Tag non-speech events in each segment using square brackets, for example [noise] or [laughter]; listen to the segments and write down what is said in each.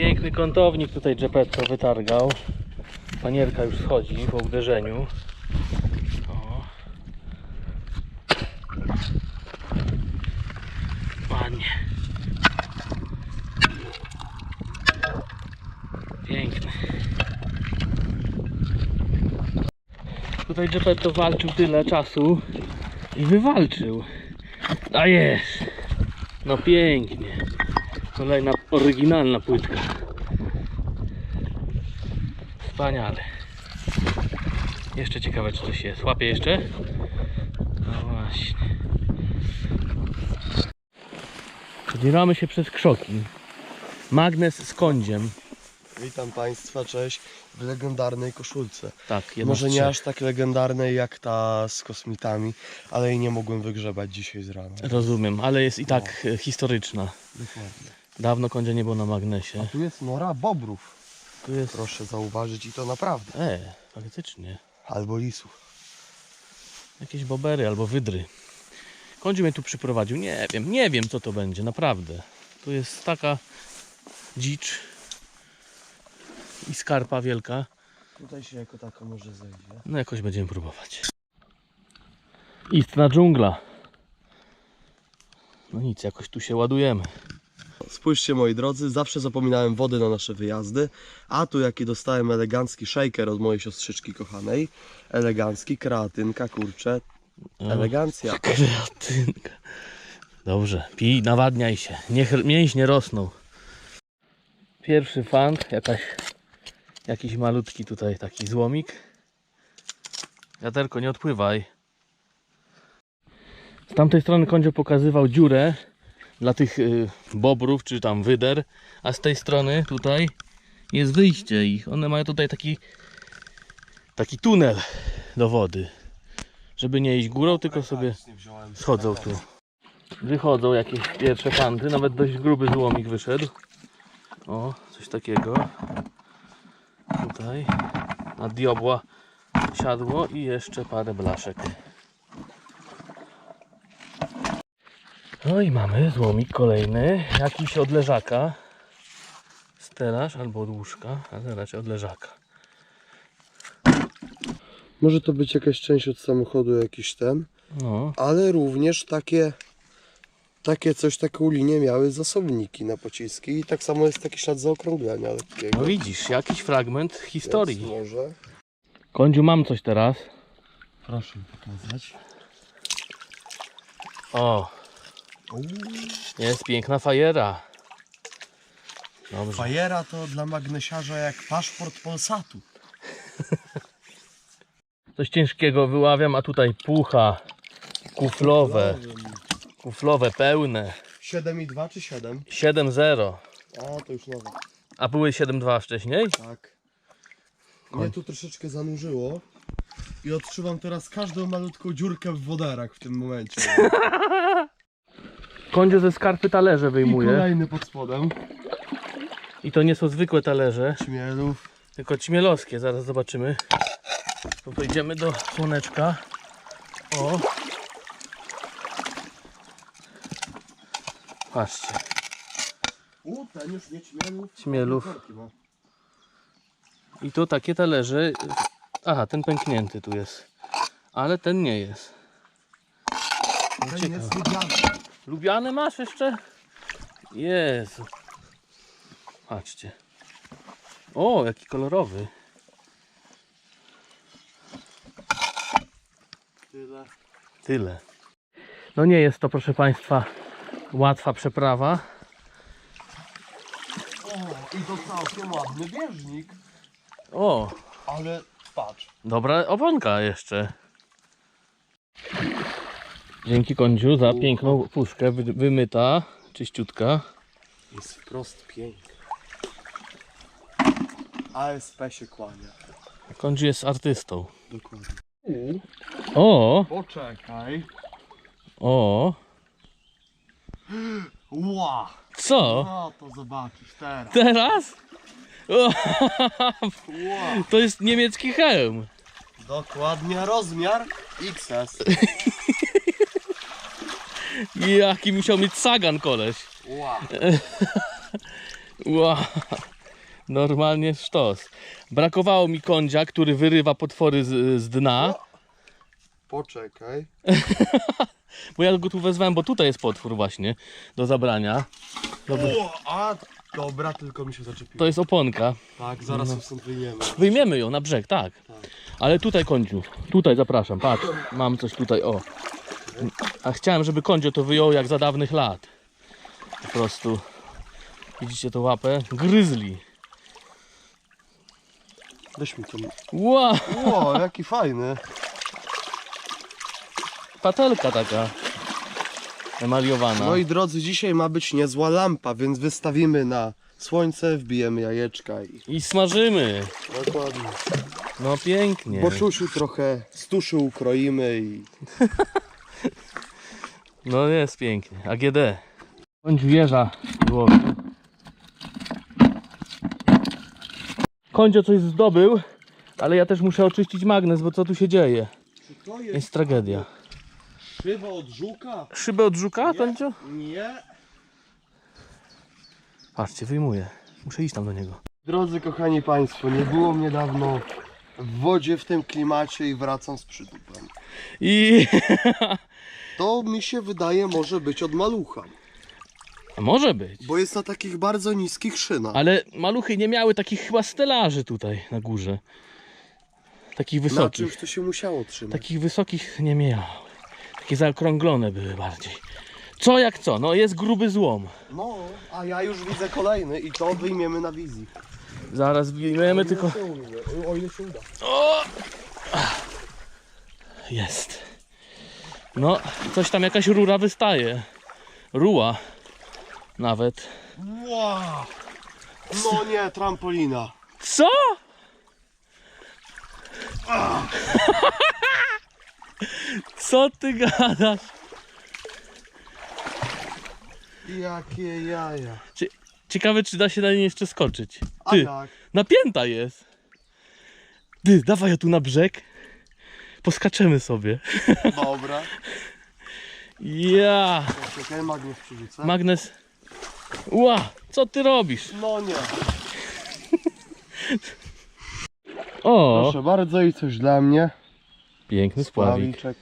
Piękny kątownik tutaj Geppetto wytargał. Panierka już schodzi po uderzeniu. O. Ładnie. Piękny. Tutaj Geppetto walczył tyle czasu i wywalczył. A jest! No pięknie. Kolejna oryginalna płytka. Wspaniale. Jeszcze ciekawe czy coś jest. Łapie jeszcze? No właśnie. Przedzieramy się przez krzoki. Magnes z kądziem. Witam Państwa, cześć w legendarnej koszulce. Tak, Może nie aż tak legendarnej jak ta z kosmitami, ale jej nie mogłem wygrzebać dzisiaj z rana. Rozumiem, ale jest i tak e, historyczna. Dokładnie. Dawno kądzia nie było na magnesie. Tu jest nora bobrów, Tu jest... proszę zauważyć i to naprawdę. E, faktycznie. Albo lisów. Jakieś bobery albo wydry. Kądziu mnie tu przyprowadził. Nie wiem, nie wiem co to będzie, naprawdę. Tu jest taka dzicz i skarpa wielka. Tutaj się jako tako może zejdzie. No jakoś będziemy próbować. Istna dżungla. No nic, jakoś tu się ładujemy. Spójrzcie moi drodzy, zawsze zapominałem wody na nasze wyjazdy, a tu jaki dostałem elegancki shaker od mojej siostrzyczki kochanej. Elegancki, kreatynka, kurczę, elegancja. Kreatynka. Dobrze, pij, nawadniaj się. Niech mięśnie rosną. Pierwszy fant, jakaś, jakiś malutki tutaj taki złomik. Wiaterko, nie odpływaj. Z tamtej strony kądzio pokazywał dziurę dla tych y, bobrów, czy tam wyder, a z tej strony tutaj jest wyjście ich. One mają tutaj taki taki tunel do wody. Żeby nie iść górą, tylko sobie schodzą tu. Wychodzą jakieś pierwsze fanty, nawet dość gruby złomik wyszedł. O, coś takiego. Tutaj na diobła siadło i jeszcze parę blaszek. No i mamy złomik kolejny, jakiś od leżaka. Stelaż albo od łóżka, ale raczej od leżaka. Może to być jakaś część od samochodu, jakiś ten, No, ale również takie, takie coś, taką linię miały zasobniki na pociski i tak samo jest taki ślad zaokrąglenia lekkiego. no widzisz, jakiś fragment historii. Więc może. Kądziu, mam coś teraz. Proszę pokazać. O, jest piękna fajera. Dobrze. Fajera to dla magnesiarza jak paszport Polsatu. [laughs] Coś ciężkiego wyławiam, a tutaj pucha. Kuflowe. Kuflowe pełne. 7,2 czy 7? 7-0. A, to już nowe. A były 7-2 wcześniej? Tak. Mnie tu troszeczkę zanurzyło i odczuwam teraz każdą malutką dziurkę w wodarach w tym momencie. [laughs] Kądziu ze skarpy talerze I wyjmuje. kolejny pod spodem. I to nie są zwykłe talerze, Śmielów. tylko ćmielowskie. Zaraz zobaczymy. To Podejdziemy do słoneczka. O. Patrzcie. U, ten już nie śmielów. Korki ma. I to takie talerze. Aha, ten pęknięty tu jest. Ale ten nie jest. Ten ciekawe. jest lubiany. Lubiany masz jeszcze? Jezu. Patrzcie. O, jaki kolorowy. Tyle. Tyle. No nie jest to, proszę Państwa, łatwa przeprawa. O, i to całkiem ładny bieżnik. O, Ale patrz. dobra oponka jeszcze. Dzięki Kądziu za piękną puszkę, wy- wymyta, czyściutka. Jest wprost piękny. ASP się kłania. Kądziu jest artystą. Dokładnie. O, Poczekaj. o, Ła! co? No to zobaczysz teraz. Teraz? Ła! to jest niemiecki hełm. Dokładnie rozmiar XS. [laughs] Jaki musiał mieć sagan koleś. Ła! [laughs] Wow. Normalnie sztos. Brakowało mi kądzia, który wyrywa potwory z, z dna. Poczekaj. [laughs] Bo ja go tu wezwałem, bo tutaj jest potwór właśnie do zabrania. Dobra. O, a dobra, tylko mi się zaczepiło. To jest oponka. Tak, zaraz ją stąd wyjmiemy. Wyjmiemy ją na brzeg, tak. Ale tutaj kądziu. Tutaj zapraszam, patrz. Mam coś tutaj, o. A chciałem, żeby kądzio to wyjął jak za dawnych lat. Po prostu. Widzicie tą łapę? Gryzli. Weź mi to. Ła! Ło, jaki fajny. Patelka taka. Emaliowana. Moi drodzy, dzisiaj ma być niezła lampa, więc wystawimy na słońce, wbijemy jajeczka i... I smażymy. Dokładnie. No pięknie. Boczusiu trochę z tuszy ukroimy i... [laughs] No jest pięknie. AGD. Bądź wieża złoży. Kondzio coś zdobył, ale ja też muszę oczyścić magnes, bo co tu się dzieje? Czy to Jest tragedia. szyba od żuka? Szybę od żuka, Kondzio? Nie. Patrzcie, wyjmuję. Muszę iść tam do niego. Drodzy kochani państwo, nie było mnie dawno w wodzie w tym klimacie i wracam z przydupem. I... [laughs] To mi się wydaje może być od malucha, Może być. bo jest na takich bardzo niskich szynach. Ale maluchy nie miały takich chyba stelaży tutaj na górze. Takich Na wysokich. czymś to się musiało trzymać. Takich wysokich nie miały. Takie zaokrąglone były bardziej. Co jak co? No jest gruby złom. No, a ja już widzę kolejny i to wyjmiemy na wizji. Zaraz wyjmiemy tylko... O ile się uda. O! Jest. No, coś tam jakaś rura wystaje. Ruła. Nawet. Wow. No nie, trampolina. Co? [laughs] Co ty gadasz? Jakie jaja. Cie- Ciekawe, czy da się na niej jeszcze skoczyć. A Ty, tak. napięta jest. Ty, dawaj ja tu na brzeg. Poskaczemy sobie. Dobra. Ja. Czekaj, magnes przerzucę. Magnes. Ła, co ty robisz? No nie. O, Proszę bardzo i coś dla mnie. piękny spławik. Pławiczek.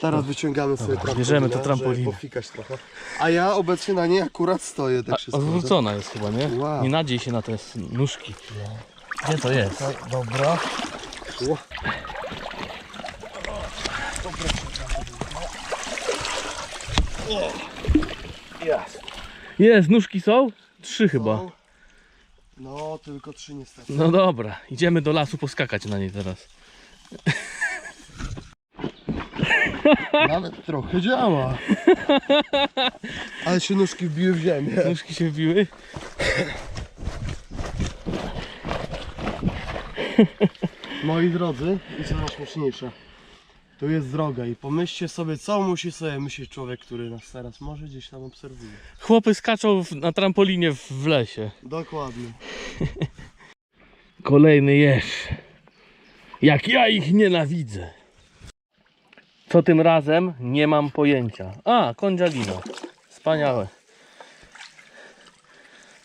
Teraz wyciągamy sobie trampolinę, bierzemy to trampolinę. żeby pofikać trochę. A ja obecnie na niej akurat stoję, tak się A, składa. odwrócona jest chyba, nie? Wow. Nie nadziej się na te s- nóżki. Gdzie to jest? Tak, Dobra. Ło. Jest, nóżki są? Trzy chyba. No, no, tylko trzy niestety. No dobra, idziemy do lasu poskakać na niej teraz. [laughs] Nawet trochę działa. Ale się nóżki wbiły w ziemię. Nóżki się wbiły. Moi drodzy, i co najśmieszniejsze, tu jest droga i pomyślcie sobie, co musi sobie myśleć człowiek, który nas teraz może gdzieś tam obserwuje. Chłopy skaczą w, na trampolinie w, w lesie. Dokładnie. [laughs] Kolejny jeż. Jak ja ich nienawidzę. Co tym razem? Nie mam pojęcia. A, kondzialino. Wspaniałe.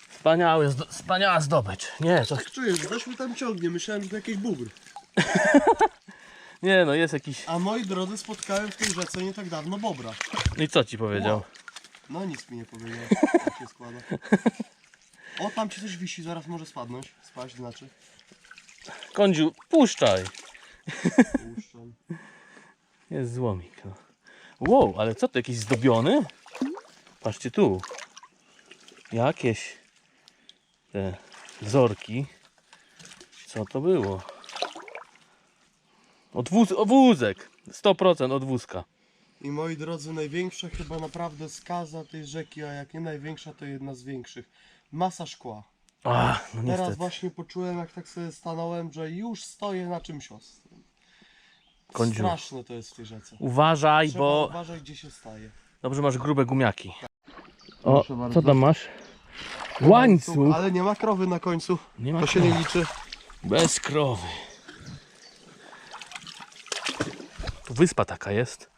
Wspaniały, zdo- wspaniała zdobycz. Nie, to, Czujesz, coś mi tam ciągnie, myślałem, że to jakiś bubr. [laughs] nie no, jest jakiś... A moi drodzy, spotkałem w tej rzece nie tak dawno bobra. I co ci powiedział? No nic mi nie powiedział, jak [laughs] się składa. O, tam ci coś wisi, zaraz może spadnąć. Spaść znaczy. Kondziu, puszczaj. Puszczam. Jest złomik. No. Wow, ale co to, jakiś zdobiony? Patrzcie tu. Jakieś te wzorki. Co to było? Odwóz, o, wózek. 100% od wózka. I moi drodzy, największa chyba naprawdę skaza tej rzeki, a jak nie największa, to jedna z większych. Masa szkła. A, no Teraz niestety. właśnie poczułem, jak tak sobie stanąłem, że już stoję na czymś ostrym. Kądziu. Straszne to jest w tej rzece. Uważaj, Trzeba bo uważać, gdzie się staje. dobrze masz grube gumiaki. O, Proszę bardzo. co tam masz? Łańcuch. Ale nie ma krowy na końcu. Nie ma To się nie liczy. Bez krowy. Wyspa taka jest.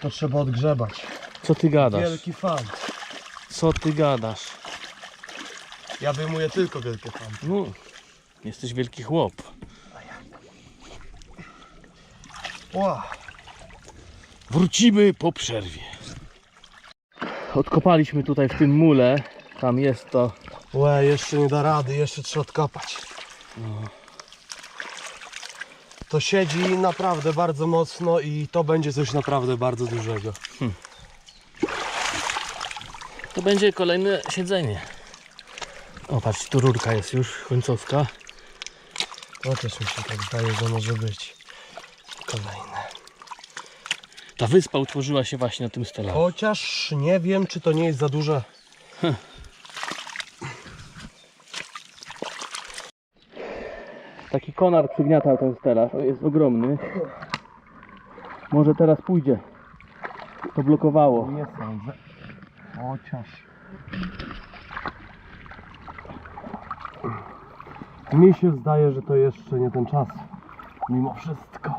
To trzeba odgrzebać. Co ty gadasz? Wielki fan. Co ty gadasz? Ja wyjmuję tylko wielkie tam. No, jesteś wielki chłop. Wow. Wrócimy po przerwie. Odkopaliśmy tutaj w tym mule. Tam jest to. Łe, jeszcze nie da rady, jeszcze trzeba odkopać. To siedzi naprawdę bardzo mocno i to będzie coś naprawdę bardzo dużego. To będzie kolejne siedzenie. O, patrz, tu rurka jest już końcowka. To też mi się tak zdaje, że może być kolejne. Ta wyspa utworzyła się właśnie na tym stelażu. Chociaż nie wiem, czy to nie jest za duże. Taki konar przygniatał ten stelaż. Jest ogromny. Może teraz pójdzie. To blokowało. Nie sądzę. Chociaż. Mi się zdaje, że to jeszcze nie ten czas. Mimo wszystko.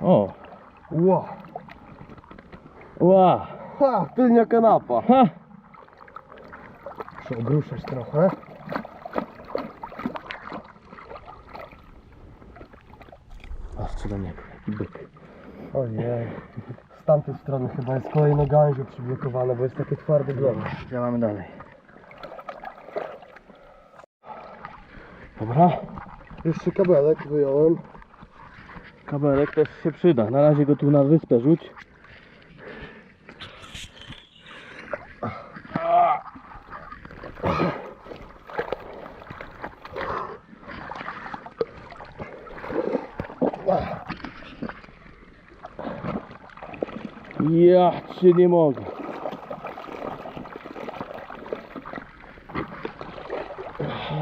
O, Ło. ła, Ha, tylnia kanapa. ha. Muszę obruszać trochę. Niego, jaki byk. Ojej. Z tamtej strony chyba jest kolejne gałęzie przyblokowane, bo jest takie twarde blok. Działamy dalej. Dobra, Jeszcze kabelek wyjąłem. kabelek też się przyda. Na razie go tu na wyspę rzuć. Ja cię nie mogę.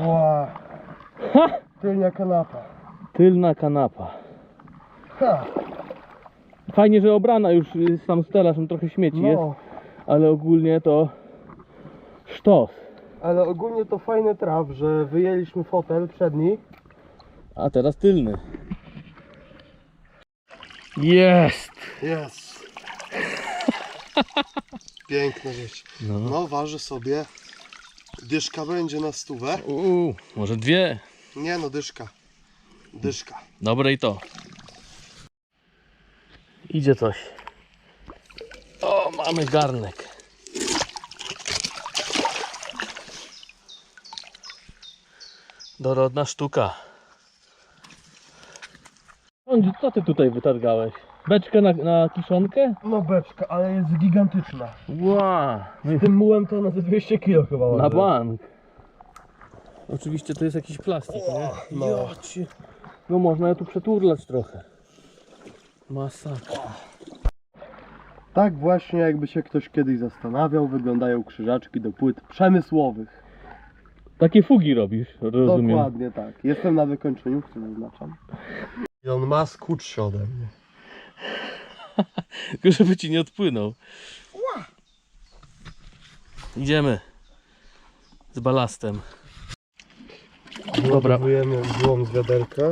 Ła. Ha! Tylnia kanapa. Tylna kanapa. Ha. Fajnie, że obrana już y, sam stelaż, trochę śmieci jest, No. ale ogólnie to sztos. Ale ogólnie to fajny traf, że wyjęliśmy fotel przedni. A teraz tylny. Jest! Jest. Piękna rzecz. No. No, waży sobie. Dyszka będzie na stówę. Uuu, może dwie. Nie no, dyszka. Dyszka. Dobre i to. Idzie coś. O, mamy garnek. Dorodna sztuka. Sądzi, co ty tutaj wytargałeś? Beczkę na, na kiszonkę? No beczka, ale jest gigantyczna. Ła! No i Tym mułem to na ze 200 kg chyba Na waży. bank. Oczywiście to jest jakiś plastik, nie? no. Ja cię- No można je tu przeturlać trochę. Masakra. Tak właśnie jakby się ktoś kiedyś zastanawiał, wyglądają krzyżaczki do płyt przemysłowych. Takie fugi robisz, rozumiem. Dokładnie tak. Jestem na wykończeniu, które zaznaczam. I on ma skutszy ode mnie. Tylko żeby ci nie odpłynął. Idziemy. Z balastem. Dobra. Próbujemy złom z wiaderka.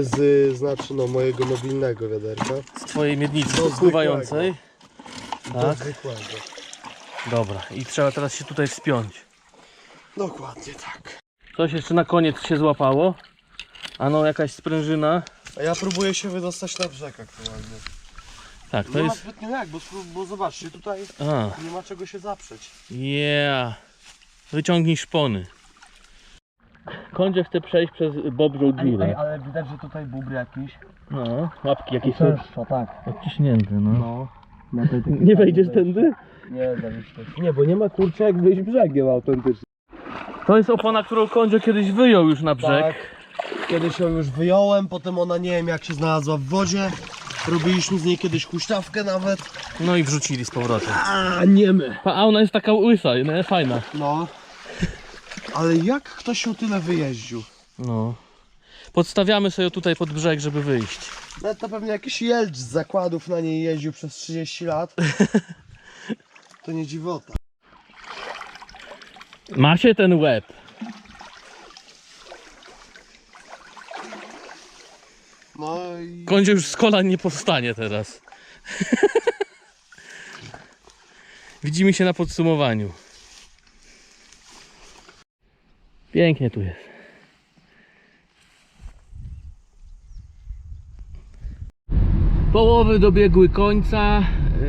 Z, znaczy no, mojego mobilnego wiaderka. Z twojej miednicy Do pływającej. Do Tak. zwykłego. Dobra. I trzeba teraz się tutaj wspiąć. Dokładnie tak. Coś jeszcze na koniec się złapało. A no jakaś sprężyna. A ja próbuję się wydostać na brzeg aktualnie. Tak, to nie ma jest... zbytnio jak, bo, spró- bo zobaczcie, tutaj A, nie ma czego się zaprzeć. yeah. Wyciągnij szpony. Kondzie chce przejść przez bobrzą dziurę. ale widać, że tutaj bubry jakiś. No, łapki jakieś są tak. odciśnięte, no. No. [laughs] Nie wejdziesz tędy? Nie, Nie, bo nie ma kurczę jak wyjść brzegiem autentycznie. To jest opona, którą Kondzio kiedyś wyjął już na brzeg. Tak. Kiedyś ją już wyjąłem, potem ona nie wiem jak się znalazła w wodzie. Robiliśmy z niej kiedyś huśtawkę nawet. No i wrzucili z powrotem. A nie my. A ona jest taka łysa, no, fajna. No. Ale jak ktoś się tyle wyjeździł? No. Podstawiamy sobie ją tutaj pod brzeg, żeby wyjść. Nawet to pewnie jakiś jelcz z zakładów na niej jeździł przez 30 lat. [laughs] To nie dziwota. Ma się ten łeb. No i... Kądzie już z kolan nie powstanie teraz. [laughs] Widzimy się na podsumowaniu. Pięknie tu jest. Połowy dobiegły końca.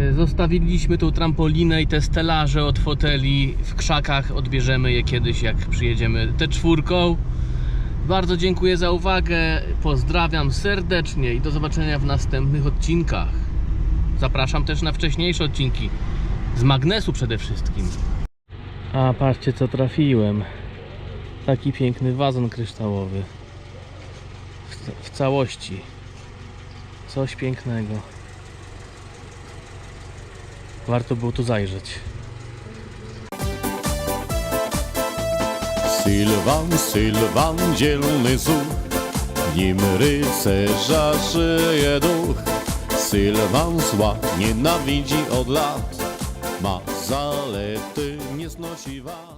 E, zostawiliśmy tą trampolinę i te stelaże od foteli w krzakach. Odbierzemy je kiedyś, jak przyjedziemy te czwórką. Bardzo dziękuję za uwagę. Pozdrawiam serdecznie i do zobaczenia w następnych odcinkach. Zapraszam też na wcześniejsze odcinki. Z magnesu przede wszystkim. A patrzcie co trafiłem. Taki piękny wazon kryształowy. W, w całości. Coś pięknego. Warto było tu zajrzeć. Sylwan, Sylwan, dzielny zuch, w nim rycerza żyje duch. Sylwan zła nienawidzi od lat, ma zalety, nie znosi wad.